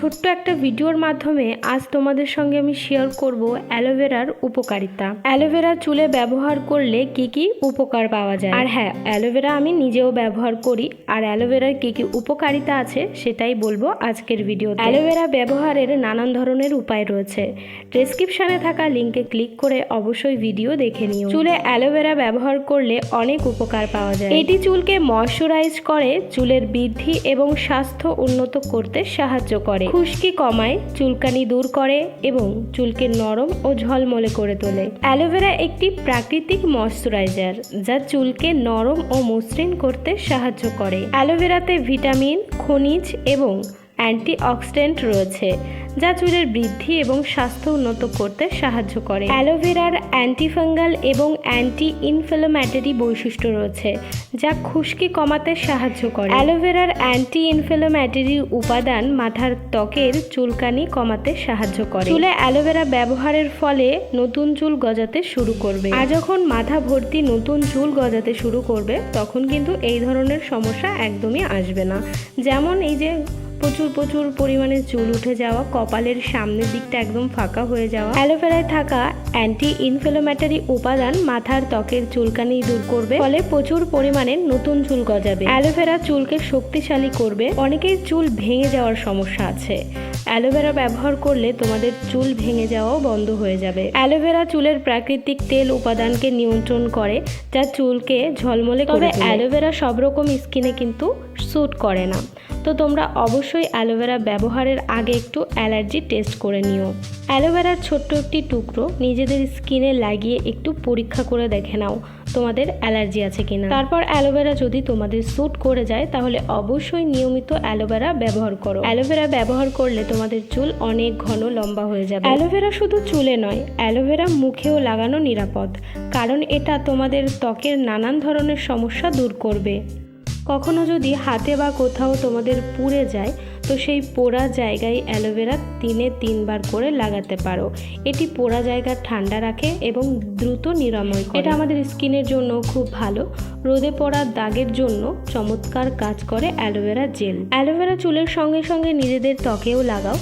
ছোট্ট একটা ভিডিওর মাধ্যমে আজ তোমাদের সঙ্গে আমি শেয়ার করব অ্যালোভেরার উপকারিতা। অ্যালোভেরা চুলে ব্যবহার করলে কি কি উপকার পাওয়া যায়? আর হ্যাঁ অ্যালোভেরা আমি নিজেও ব্যবহার করি, আর অ্যালোভেরার কি কি উপকারিতা আছে সেটাই বলব আজকের ভিডিও অ্যালোভেরা ব্যবহারের নানান ধরনের উপায় রয়েছে। ডেসক্রিপশনে থাকা লিঙ্কে ক্লিক করে অবশ্যই ভিডিও দেখে নিও। চুলে অ্যালোভেরা ব্যবহার করলে অনেক উপকার পাওয়া যায়। এটি চুলকে ময়শ্চারাইজ করে, চুলের বৃদ্ধি এবং স্বাস্থ্য উন্নত করতে সাহায্য করে। খুশকি কমায়, চুলকানি দূর করে এবং চুলকে নরম ও ঝলমলে করে তোলে। অ্যালোভেরা একটি প্রাকৃতিক ময়শ্চারাইজার যা চুলকে নরম ও মসৃণ করতে সাহায্য করে। অ্যালোভেরাতে ভিটামিন, খনিজ এবং অ্যান্টিঅক্সিডেন্ট রয়েছে, যা চুলের বৃদ্ধি এবং স্বাস্থ্য উন্নত করতে সাহায্য করে। অ্যালোভেরার অ্যান্টিফাঙ্গাল এবং অ্যান্টি ইনফ্লামেটরি বৈশিষ্ট্য রয়েছে, যা খুশকি কমাতে সাহায্য করে। অ্যালোভেরার অ্যান্টি ইনফ্লামেটরি উপাদান মাথার ত্বকের চুলকানি কমাতে সাহায্য করে। চুলে অ্যালোভেরা ব্যবহারের ফলে নতুন চুল গজাতে শুরু করবে। আর যখন মাথা ভর্তি নতুন চুল গজাতে শুরু করবে, তখন কিন্তু এই ধরনের সমস্যা একদমই আসবে না। যেমন এই যে প্রচুর প্রচুর পরিমাণে চুল উঠে যাওয়া কপালের সামনের দিকটা একদম ফাঁকা হয়ে যাওয়া। অ্যালোভেরায় থাকা অ্যান্টি ইনফ্লামেটরি উপাদান মাথার ত্বকের চুলকানি দূর করবে ফলে প্রচুর পরিমাণে নতুন চুল গজাবে। অ্যালোভেরা চুলকে শক্তিশালী করবে। অনেকের চুল ভেঙে যাওয়ার সমস্যা আছে। অ্যালোভেরা ব্যবহার করলে তোমাদের চুল ভেঙে যাওয়াও বন্ধ হয়ে যাবে। অ্যালোভেরা চুলের প্রাকৃতিক তেল উপাদানকে নিয়ন্ত্রণ করে যা চুলকে ঝলমলে তবে অ্যালোভেরা সব রকম স্কিনে কিন্তু স্যুট করে না। তো তোমরা অবশ্যই অ্যালোভেরা ব্যবহারের আগে একটু অ্যালার্জি টেস্ট করে নিও। অ্যালোভেরার ছোট্ট একটি টুকরো নিজেদের স্কিনে লাগিয়ে একটু পরীক্ষা করে দেখে নাও তোমাদের অ্যালার্জি আছে কিনা। তারপর অ্যালোভেরা যদি তোমাদের স্যুট করে যায়, তাহলে অবশ্যই নিয়মিত অ্যালোভেরা ব্যবহার করো। অ্যালোভেরা ব্যবহার করলে তোমাদের চুল অনেক ঘন লম্বা হয়ে যাবে। অ্যালোভেরা শুধু চুলে নয়, অ্যালোভেরা মুখেও লাগানো নিরাপদ, কারণ এটা তোমাদের ত্বকের নানান ধরনের সমস্যা দূর করবে। কখনো যদি হাতে বা কোথাও তোমাদের পুড়ে যায়, তো সেই পোড়া জায়গায় অ্যালোভেরা দিনে তিনবার করে লাগাতে পারো। এটি পোড়া জায়গা ঠান্ডা রাখে এবং দ্রুত নিরাময় করে। এটা আমাদের স্কিনের জন্য খুব ভালো। রোদে পড়া দাগের জন্য চমৎকার কাজ করে অ্যালোভেরা জেল। অ্যালোভেরা চুলের সঙ্গে সঙ্গে নিজেদের ত্বকেও লাগাও।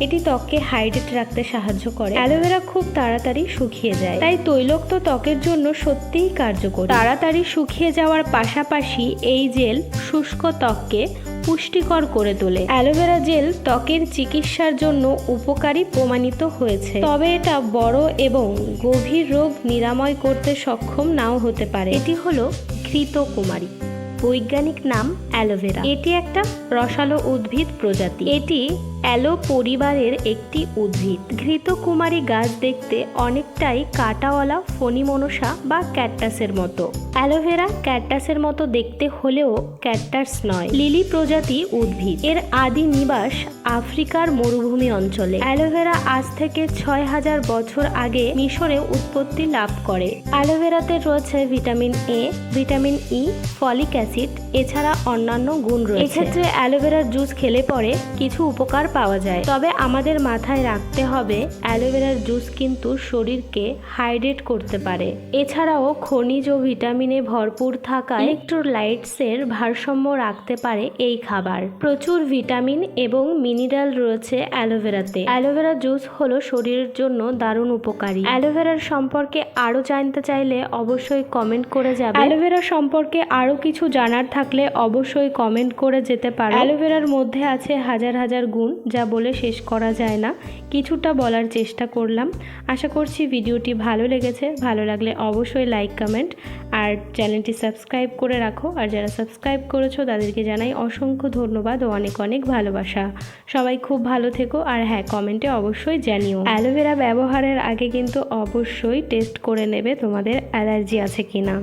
এটি ত্বককে হাইড্রেট রাখতে সাহায্য করে। অ্যালোভেরা খুব তাড়াতাড়ি শুকিয়ে যায়। তাই তৈলাক্ত ত্বকের জন্য সত্যিই কার্যকর। তাড়াতাড়ি শুকিয়ে যাওয়ার পাশাপাশি এই জেল শুষ্ক ত্বককে পুষ্টিকর করে তোলে। অ্যালোভেরা জেল ত্বকের চিকিৎসার জন্য উপকারী প্রমাণিত হয়েছে। তবে এটা বড় এবং গভীর রোগ নিরাময় করতে সক্ষম নাও হতে পারে। এটি হলো ঘৃতকুমারী। বৈজ্ঞানিক নাম অ্যালোভেরা। এটি একটা রসালো উদ্ভিদ প্রজাতি। এটি অ্যালো পরিবারের একটি উদ্ভিদ। ঘৃত কুমারী গাছ দেখতে অনেকটাই কাঁটাওয়ালা ফণিমনসা বা ক্যাটটাসের মতো। অ্যালোভেরা ক্যাটটাসের মতো দেখতে হলেও ক্যাটটাস নয়। লিলি প্রজাতি উদ্ভিদ। এর আদি নিবাস আফ্রিকার মরুভূমি অঞ্চলে। অ্যালোভেরা আজ থেকে ছয় হাজার বছর আগে মিশরে উৎপত্তি লাভ করে। অ্যালোভেরাতে রয়েছে vitamin A, vitamin E, folic acid এছাড়া অন্যান্য গুণ রয়েছে। এক্ষেত্রে অ্যালোভেরার জুস খেলে পরে কিছু উপকার পাওয়া যায়। তবে আমাদের মাথায় রাখতে হবে অ্যালোভেরার জুস কিন্তু শরীরকে হাইড্রেট করতে পারে। এছাড়াও খনিজ ও ভিটামিনে ভরপুর থাকা ইলেকট্রোলাইটসের ভারসাম্য রাখতে পারে এই খাবার। প্রচুর ভিটামিন এবং মিনারেল রয়েছে অ্যালোভেরাতে। অ্যালোভেরা জুস হলো শরীরের জন্য দারুণ উপকারী। অ্যালোভেরার সম্পর্কে আরও জানতে চাইলে অবশ্যই কমেন্ট করে যাবে। অ্যালোভেরা সম্পর্কে আরও কিছু জানার থাকলে অবশ্যই কমেন্ট করে যেতে পারো। অ্যালোভেরার মধ্যে আছে হাজার হাজার গুণ, যা বলে শেষ করা যায় না। কিছুটা বলার চেষ্টা করলাম। আশা করছি ভিডিওটি ভালো লেগেছে। ভালো লাগলে অবশ্যই লাইক কমেন্ট আর চ্যানেলটি সাবস্ক্রাইব করে রাখো। আর যারা সাবস্ক্রাইব করেছ, তাদেরকে জানাই অসংখ্য ধন্যবাদ ও অনেক অনেক ভালোবাসা। সবাই খুব ভালো থেকো আর হ্যাঁ কমেন্টে অবশ্যই জানিও। অ্যালোভেরা ব্যবহারের আগে কিন্তু অবশ্যই টেস্ট করে নেবে তোমাদের অ্যালার্জি আছে কিনা।